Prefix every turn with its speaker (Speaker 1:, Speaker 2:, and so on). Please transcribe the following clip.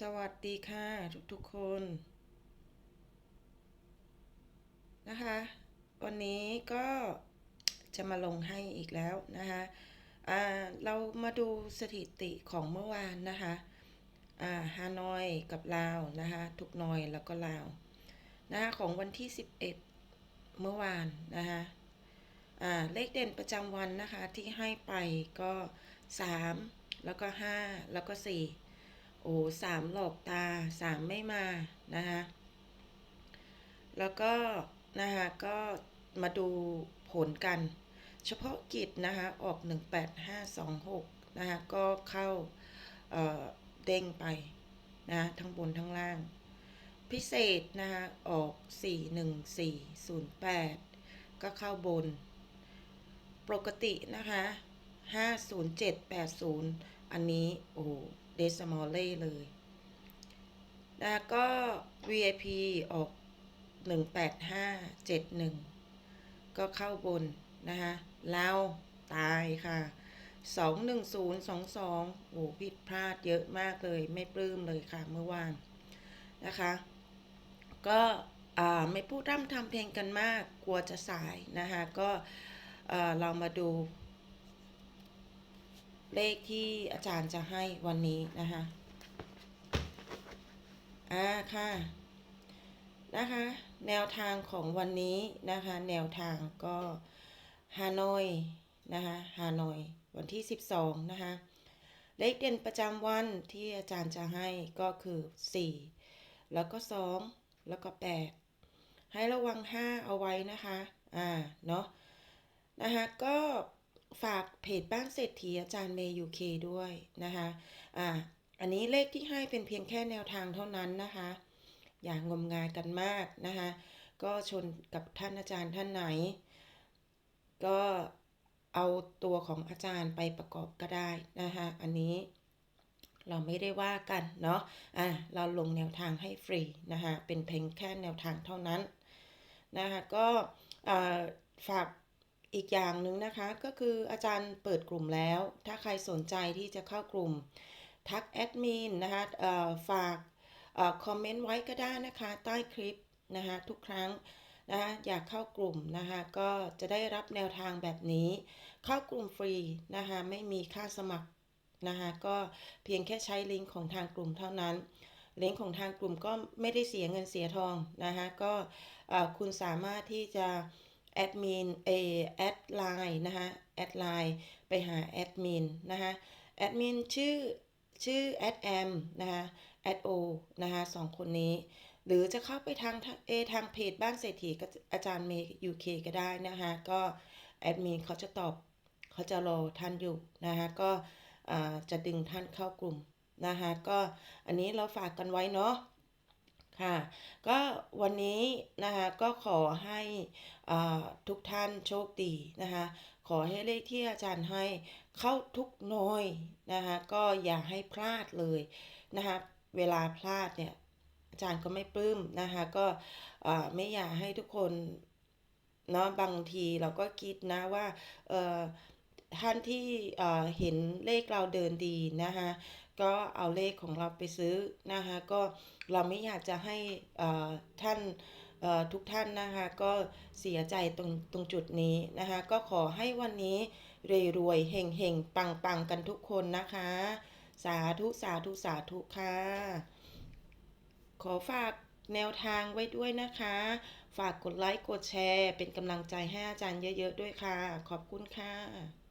Speaker 1: สวัสดีค่ะทุกๆคน นะคะ วันนี้ก็จะมาลงให้อีกแล้วนะคะอ่าเรามาดูสถิติของเมื่อวานนะคะอ่าฮานอยกับลาวนะคะทุกนอยแล้วก็ลาวนะคะของวันที่ 11 เมื่อวานนะคะอ่าเลขเด่นประจำวันนะคะที่ให้ไปก็ 3 แล้วก็ 5 แล้วก็ 4 โอ้สามหลอกตาสามไม่มานะคะแล้วก็นะคะก็มาดูผลกัน เฉพาะกิจนะคะออก 18526นะคะก็เข้าเเด้งไปนะทั้งบนทั้งล่าง พิเศษนะคะออก 41408 ก็เข้าบน ปกตินะคะ 50780 อันนี้โอ้ เดซมอลเล่เลยแล้วก็ VIP ออก 18571 ก็เข้าบน นะคะแล้วตายค่ะ 21022 โอ้ผิดพลาดเยอะมากเลย ไม่ปลื้มเลยค่ะเมื่อวาน นะคะ ก็ไม่พูดร่ำทำเพลงกันมาก กลัวจะสาย นะคะก็เรามาดู เลขที่อาจารย์จะให้วันนี้นะคะ อ่าค่ะ นะคะ แนวทางของวันนี้นะคะ แนวทางก็ฮานอยนะคะฮานอย วันที่ 12 นะคะ เลขเด่นประจำวันที่อาจารย์จะให้ก็คือ 4 แล้วก็ 2 แล้วก็ 8 ให้ระวัง 5 เอาไว้นะคะ อ่า เนาะนะคะก็ ฝากเพจบ้านเศรษฐีอาจารย์เมย์ยูเคด้วยนะคะอ่าอันนี้เลขที่ให้เป็นเพียงแค่แนวทางเท่านั้นนะคะ อย่างงมงายกันมากนะคะก็ชนกับท่านอาจารย์ท่านไหน ก็เอาตัวของอาจารย์ไปประกอบก็ได้นะคะอันนี้เราไม่ได้ว่ากันเนาะอ่าเราลงแนวทางให้ฟรีนะคะเป็นเพียงแค่แนวทางเท่านั้นนะคะก็ฝาก อีกอย่างหนึ่งนะคะก็คืออาจารย์เปิดกลุ่มแล้ว ถ้าใครสนใจที่จะเข้ากลุ่ม ทักแอดมินนะคะฝากคอมเมนต์ไว้ก็ได้นะคะใต้คลิปนะคะทุกครั้งนะคะอยากเข้ากลุ่มนะคะก็จะได้รับแนวทางแบบนี้ เข้ากลุ่มฟรีนะคะไม่มีค่าสมัครนะคะก็เพียงแค่ใช้ลิงก์ของทางกลุ่มเท่านั้นลิงก์ของทางกลุ่มก็ไม่ได้เสียเงินเสียทองนะคะก็คุณสามารถที่จะ แอดมินเอแอดไลน์นะคะแอดไลน์ไปหาแอดมินนะคะแอดมินชื่อชื่อแอดแอมนะคะแอดโอนะคะสองคนนี้ หรือจะเข้าไปทางเอทางเพจบ้านเศรษฐีอาจารย์เมย์ยูเคก็ได้นะคะก็แอดมินเขาจะตอบเขาจะรอท่านอยู่นะคะก็จะดึงท่านเข้ากลุ่มนะคะก็อันนี้เราฝากกันไว้เนาะ ค่ะ ก็วันนี้นะคะก็ขอให้ทุกท่านโชคดีนะคะ ขอให้เลขที่อาจารย์ให้เข้าทุกน้อยนะคะก็อย่าให้พลาดเลยนะคะเวลาพลาดเนี่ยอาจารย์ก็ไม่ปลื้มนะคะก็ไม่อยากให้ทุกคนเนาะบางทีเราก็คิดนะว่าท่านที่เห็นเลขเราเดินดีนะคะ ก็เอาเลขของเราไปซื้อนะคะก็เราไม่อยากจะให้ท่านทุกท่านนะคะก็เสียใจตรงตรงจุดนี้นะคะก็ขอให้วันนี้รวยรวยเฮงเฮงปังปังกันทุกคนนะคะ สาธุสาธุสาธุค่ะ ขอฝากแนวทางไว้ด้วยนะคะ ฝากกดไลค์กดแชร์ เป็นกำลังใจให้อาจารย์เยอะ ๆ ด้วยค่ะ ขอบคุณค่ะ